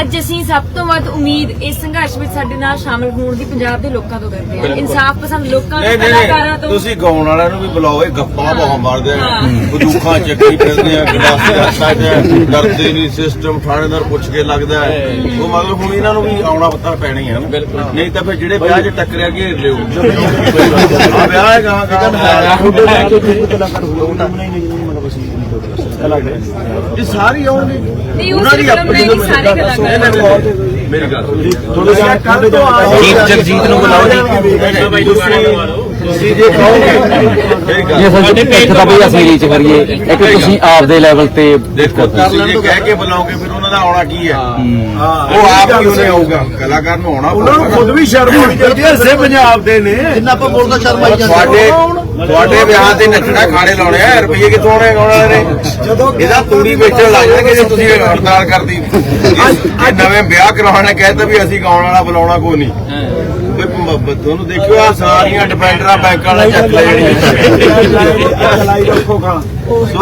ਅੱਜ ਅਸੀਂ ਸਭ ਤੋਂ ਵੱਧ ਉਮੀਦ ਇਸ ਸੰਘਰਸ਼ ਵਿੱਚ ਸਾਡੇ ਨਾਲ ਸ਼ਾਮਲ ਹੋਣ ਦੀ ਪੰਜਾਬ ਦੇ ਲੋਕਾਂ ਤੋਂ ਕਰਦੇ ਹਾਂ ਇਨਸਾਫ ਪਸੰਦ ਲੋਕਾਂ ਨਹੀਂ ਤੋਂ ਨਹੀਂ ਕਲਾਕਾਰਾਂ ਨਹੀਂ, ਤੋਂ ਤੁਸੀਂ ਗਾਉਣ ਵਾਲਿਆਂ ਨੂੰ ਵੀ ਬੁਲਾਓ ਇਹ ਗੱਪਾਂ ਬਹੁਤ ਮਾਰਦੇ ਆ ਹਾਂ। ਬੰਦੂਕਾਂ ਚੱਕੀ ਫਿਰਦੇ ਆ ਗਲਾਸ ਹੱਥਾਂ 'ਚ ਡਰਦੇ ਨਹੀਂ ਸਿਸਟਮ ਥਾਣੇਦਾਰ ਪੁੱਛ ਕੇ ਲੱਗਦਾ ਹੈ। ਉਹ ਮਤਲਬ ਹੁਣ ਇਹਨਾਂ ਨੂੰ ਵੀ ਆਉਣਾ ਪਤਾ ਪੈਣਾ ਹੀ ਹੈ ਨਾ ਨਹੀਂ ਤਾਂ ਫਿਰ ਜਿਹੜੇ ਵਿਆਹ 'ਚ ਟੱਕਰਿਆ ਘੇਰ ਲਿਓ ਆ ਵਿਆਹ ਹੈ ਗਾਂ ਗਾਂ ਇਹ ਸਾਰੀ ਆਉਣਗੇ। ਨਹੀਂ, ਉਹ ਸਿਰਫ ਫਿਲਮ ਨਹੀਂ, ਸਾਰੇ ਕਲਾਕਾਰ। ਮੇਰੀ ਗੱਲ ਥੋੜਾ ਕੱਲ ਤੋਂ ਆ ਚੀਫ ਜਗਜੀਤ ਨੂੰ ਬੁਲਾਓ ਜੀ। ਤੁਸੀਂ ਜੇ ਕਹੋਗੇ ਸਾਡੇ ਪਿੱਠ ਦਾ ਵੀ ਅਸੀਂ ਰੀਚ ਕਰੀਏ ਇੱਕ ਤੁਸੀਂ ਆਪਦੇ ਲੈਵਲ ਤੇ ਦੇਖੋ ਤੁਸੀਂ ਜੇ ਕਹਿ ਕੇ ਬੁਲਾਓਗੇ ਫਿਰ ਉਹਨਾਂ ਦਾ ਆਉਣਾ ਕੀ ਹੈ? ਉਹ ਆਪ ਹੀ ਉਹਨੇ ਆਊਗਾ ਕਲਾਕਾਰ ਨੂੰ ਆਉਣਾ ਉਹਨਾਂ ਨੂੰ ਖੁਦ ਵੀ ਸ਼ਰਮ ਆਉਣੀ ਚਾਹੀਦੀ ਹੈ। ਇਸੇ ਪੰਜਾਬ ਦੇ ਨੇ। ਜਿੰਨਾ ਆਪਾਂ ਬੋਲਦਾ ਸ਼ਰਮ ਆਈ ਜਾਂਦੀ ਤੁਹਾਡੇ ਤੁਹਾਡੇ ਵਿਆਹ ਤੇ ਨੱਚਣਾ ਖਾਣੇ ਲਾਉਣੇ ਆ ਰੁਪਈਏ ਕਿੱਥੋਂ ਆਉਣੇ ਵਾਲੇ ਨੇ? ਜਦੋਂ ਇਹਦਾ ਤੂੜੀ ਵੇਚਣ ਲੱਗ ਜਾਣਗੇ ਜੇ ਤੁਸੀਂ ਹੜਤਾਲ ਕਰਦੀ। ਜੇ ਨਵੇਂ ਵਿਆਹ ਕਰਾਉਣੇ ਕਹਿੰਦੇ ਵੀ ਅਸੀਂ ਗਾਉਣ ਵਾਲਾ ਬੁਲਾਉਣਾ ਕੋਈ ਨਹੀਂ। ਕੋਈ ਮ- ਬ- ਤੁਹਾਨੂੰ ਦੇਖਿਓ ਆ ਸਾਰੀਆਂ ਡਿਪੈਂਡਰਾਂ ਬੈਂਕਾਂ ਵਾਲਾ ਚੱਕ ਲੈ ਚਲਾਈ ਰੱਖੋ ਖਾਂ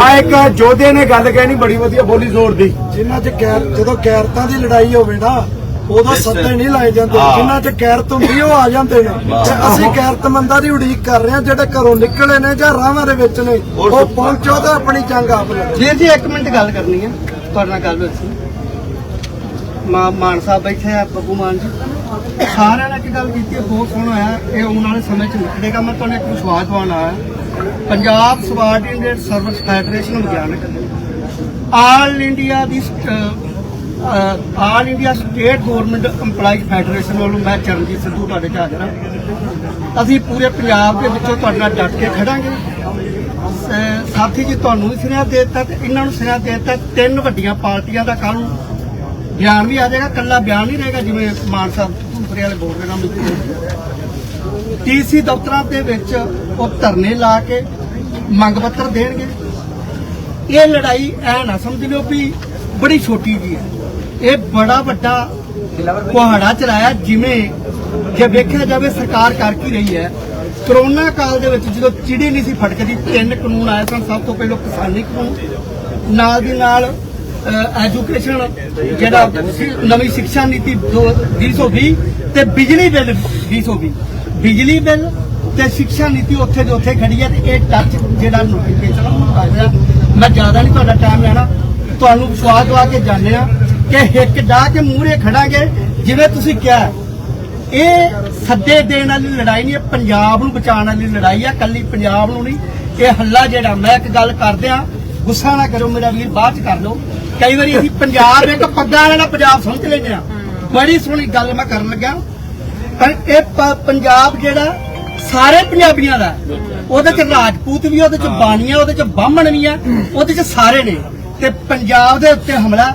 ਆ ਇੱਕ ਜੋਧੇ ਨੇ ਗੱਲ ਕਹਿਣੀ ਬੜੀ ਵਧੀਆ ਬੋਲੀ ਜ਼ੋਰ ਦੀ। ਜਿੰਨਾ ਚ ਗੈਰ ਜਦੋਂ ਗੈਰਤਾਂ ਦੀ ਲੜਾਈ ਹੋਵੇ ਨਾ ਉਦੋਂ ਸੱਦੇ ਨਹੀਂ ਲਾਏ ਜਾਂਦੇ। ਹਾਂ। ਜਿੰਨਾ ਚ ਗੈਰਤ ਹੁੰਦੀ ਉਹ ਆ ਜਾਂਦੇ ਨੇ। ਤੇ ਅਸੀਂ ਗੈਰਤਮੰਦਾਂ ਦੀ ਉਡੀਕ ਕਰ ਰਹੇ ਹਾਂ ਜਿਹੜੇ ਘਰੋਂ ਨਿਕਲੇ ਨੇ ਜਾਂ ਰਾਹਾਂ ਦੇ ਵਿੱਚ ਨੇ ਉਹ ਪਹੁੰਚੋ ਤਾਂ ਆਪਣੀ ਜੰਗ ਆਪ ਲੜੋ। ਜੀ ਜੀ ਇੱਕ ਮਿੰਟ ਗੱਲ ਕਰਨੀ ਹੈ ਤੁਹਾਡੇ ਨਾਲ ਗੱਲ ਹੋਈ ਸੀ। ਮਾਂ ਮਾਨ ਸਾਹਿਬ ਬੈਠੇ ਆ ਬੱਬੂ ਮਾਨ ਜੀ। ਸਾਰਿਆਂ ਨੇ ਇੱਕ ਗੱਲ ਕੀਤੀ ਹੈ, ਬਹੁਤ ਸੋਹਣਾ ਆਇਆ ਇਹ ਆਉਣ ਵਾਲੇ ਸਮੇਂ 'ਚ ਨਿਕਲੇਗਾ। ਮੈਂ ਤੁਹਾਨੂੰ ਇੱਕ ਵਿਸ਼ਵਾਸ ਦਿਵਾਉਣ ਆਇਆ। ਪੰਜਾਬ ਸਬਾਰਡੀਨੇਟ ਸਰਵਿਸ ਫੈਡਰੇਸ਼ਨ ਵਿਗਿਆਨਕ। ਆਲ ਇੰਡੀਆ ਦੀ all India state government EMPLOYEES federation ਵੱਲੋਂ ਮੈਂ ਚਰਨਜੀਤ ਸਿੱਧੂ ਤੁਹਾਡੇ 'ਚ ਹਾਜ਼ਰ ਹਾਂ। ਅਸੀਂ ਪੂਰੇ ਪੰਜਾਬ ਦੇ ਵਿੱਚੋਂ ਤੁਹਾਡੇ ਨਾਲ ਡਟ ਕੇ ਖੜਾਂਗੇ। ਸ- ਸਾਥੀ ਜੀ ਤੁਹਾਨੂੰ ਵੀ ਸੁਨੇਹਾ ਦੇ ਦਿੱਤਾ ਤੇ ਇਹਨਾਂ ਨੂੰ ਸੁਨੇਹਾ ਦੇ ਦਿੱਤਾ। ਤਿੰਨ ਵੱਡੀਆਂ ਪਾਰਟੀਆਂ ਦਾ ਕੱਲ ਨੂੰ ਬਿਆਨ ਵੀ ਆ ਜਾਏਗਾ ਕੱਲਾ ਬਿਆਨ ਨਹੀਂ ਰਹੇਗਾ ਜਿਵੇਂ ਮਾਨ ਸਾਹਿਬ ਧੂਪਰੇ ਵਾਲੇ ਬੋਲ ਰਹੇ ਨੇ ਟੀਸੀ ਦਫ਼ਤਰਾਂ ਦੇ ਵਿੱਚ ਉਹ ਧਰਨੇ ਲਾ ਕੇ ਮੰਗ ਪੱਤਰ ਦੇਣਗੇ। ਇਹ ਲੜਾਈ ਐ ਨਾ ਸਮਝ ਲਿਓ ਵੀ ਬੜੀ ਛੋਟੀ ਜੀ ਹੈ। ਇਹ ਬੜਾ ਵੱਡਾ ਕੁਹਾੜਾ ਚਲਾਇਆ ਜਿਵੇਂ ਜੇ ਵੇਖਿਆ ਜਾਵੇ ਸਰਕਾਰ ਕਰ ਕੀ ਰਹੀ ਹੈ। ਕਰੋਨਾ ਕਾਲ ਦੇ ਵਿੱਚ ਜਦੋਂ ਚਿੜੀ ਨਹੀਂ ਸੀ ਫਟਕਦੀ, ਤਿੰਨ ਕਾਨੂੰਨ ਆਏ ਸਨ, ਸਭ ਤੋਂ ਪਹਿਲਾਂ ਕਿਸਾਨੀ ਕਾਨੂੰਨ, ਨਾਲ ਦੀ ਨਾਲ ਐਜੂਕੇਸ਼ਨ ਜਿਹੜਾ ਨਵੀਂ ਸਿੱਖਿਆ ਨੀਤੀ ਦੋ- 2020 ਤੇ ਬਿਜਲੀ ਬਿੱਲ 2020 ਬਿਜਲੀ ਬਿੱਲ ਤੇ ਸਿੱਖਿਆ ਨੀਤੀ ਉੱਥੇ ਦੇ ਉੱਥੇ ਖੜੀ ਹੈ ਤੇ ਇਹ ਟੱਚ ਜਿਹੜਾ ਨੋਟੀਫਿਕੇਸ਼ਨ ਆ ਗਿਆ ਮੈਂ ਜ਼ਿਆਦਾ ਨਹੀਂ ਤੁਹਾਡਾ ਟਾਈਮ ਲੈਣਾ। ਤੁਹਾਨੂੰ ਵਿਸ਼ਵਾਸ ਦਵਾ ਕੇ ਜਾਣਿਆ ਕਿ ਇੱਕ ਡਾ ਕੇ ਮੂਹਰੇ ਖੜਾਂਗੇ, ਜਿਵੇਂ ਤੁਸੀਂ ਕਿਹਾ ਇਹ ਸੱਦੇ ਦੇਣ ਵਾਲੀ ਲੜਾਈ ਨਹੀਂ, ਇਹ ਪੰਜਾਬ ਨੂੰ ਬਚਾਉਣ ਵਾਲੀ ਲੜਾਈ ਆ, ਕੱਲੀ ਪੰਜਾਬ ਨੂੰ ਨਹੀਂ। ਇਹ ਹੱਲਾ ਜਿਹੜਾ, ਮੈਂ ਇੱਕ ਗੱਲ ਕਰਦਿਆਂ ਗੁੱਸਾ ਨਾ ਕਰੋ ਮੇਰਾ ਵੀਰ, ਬਾਅਦ ਚ ਕਰ ਲਓ। ਕਈ ਵਾਰੀ ਅਸੀਂ ਪੰਜਾਬ ਇੱਕ ਪੱਗਾਂ ਵਾਲਾ ਪੰਜਾਬ ਸਮਝ ਲੈਂਦੇ ਆ ਬੜੀ ਸੋਹਣੀ ਗੱਲ ਮੈਂ ਕਰਨ ਲੱਗਾ ਪਰ ਇਹ ਪੰਜਾਬ ਜਿਹੜਾ ਸਾਰੇ ਪੰਜਾਬੀਆਂ ਦਾ। ਉਹਦੇ ਚ ਰਾਜਪੂਤ ਵੀ ਉਹਦੇ ਚ ਬਾਣੀਆਂ ਉਹਦੇ ਚ ਬਾਹਮਣ ਵੀ ਆ ਉਹਦੇ ਚ ਸਾਰੇ ਨੇ। ਤੇ ਪੰਜਾਬ ਦੇ ਉੱਤੇ ਹਮਲਾ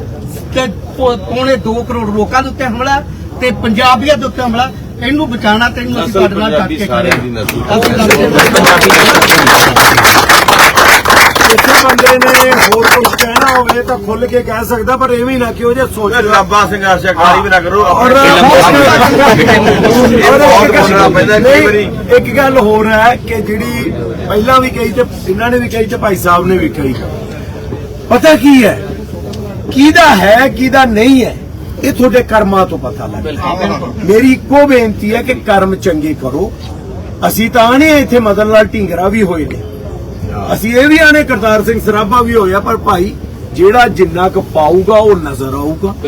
ਤੇ ਪੌਣੇ 2 ਕਰੋੜ ਲੋਕਾਂ ਦੇ ਉੱਤੇ ਹਮਲਾ ਤੇ ਪੰਜਾਬੀਆਂ ਦੇ ਉੱਤੇ ਹਮਲਾ। ਇਹਨੂੰ ਬਚਾਉਣਾ ਤੇ ਇਹਨੂੰ ਅਸੀਂ ਤੁਹਾਡੇ ਨਾਲ ਡਟ ਕੇ ਖੜੇ ਹਾਂ। ਨਸਲ। ਅਸੀਂ ਲੜਦੇ ਕਿਸੇ ਬੰਦੇ ਨੇ ਹੋਰ ਕੁਝ ਕਹਿਣਾ ਹੋਵੇ ਤਾਂ ਖੁੱਲ ਕੇ ਕਹਿ ਸਕਦਾ ਪਰ ਐਵੇਂ ਨਾ ਕਿਉਂ ਜੇ ਸੋਚ ਲੰਬਾ ਸੰਘਰਸ਼ ਕਾਲੀ ਵੀ ਨਾ ਕਰੋ ਔਰ ਇੱਕ ਗੱਲ ਹੋਰ ਹੈ ਕਿ ਜਿਹੜੀ ਪਹਿਲਾਂ ਵੀ ਕਹੀ ਤੇ ਇਹਨਾਂ ਨੇ ਵੀ ਕਹੀ ਤੇ ਭਾਈ ਸਾਹਿਬ ਨੇ ਵੀ ਕਹੀ। ਪਤਾ ਕੀ ਹੈ? ਕਿਹਦਾ ਹੈ ਕਿਹਦਾ ਨਹੀਂ ਹੈ ਇਹ ਤੁਹਾਡੇ ਕਰਮਾਂ ਤੋਂ ਪਤਾ ਲੱਗਦਾ ਮੇਰੀ ਇੱਕੋ ਬੇਨਤੀ ਹੈ ਕਿ ਕਰਮ ਚੰਗੇ ਕਰੋ। ਅਸੀਂ ਤਾਂ ਆਣੇ ਇੱਥੇ ਮਦਨ ਲਾਲ ਢਿੰਗਰਾ ਵੀ ਹੋਏ ਨੇ। ਅਸੀਂ ਇਹ ਵੀ ਆਣੇ ਕਰਤਾਰ ਸਿੰਘ ਸਰਾਭਾ ਵੀ ਹੋਇਆ ਪਰ ਭਾਈ ਜਿਹੜਾ ਜਿੰਨਾ ਕੁ ਪਾਊਗਾ ਉਹ ਨਜ਼ਰ ਆਊਗਾ।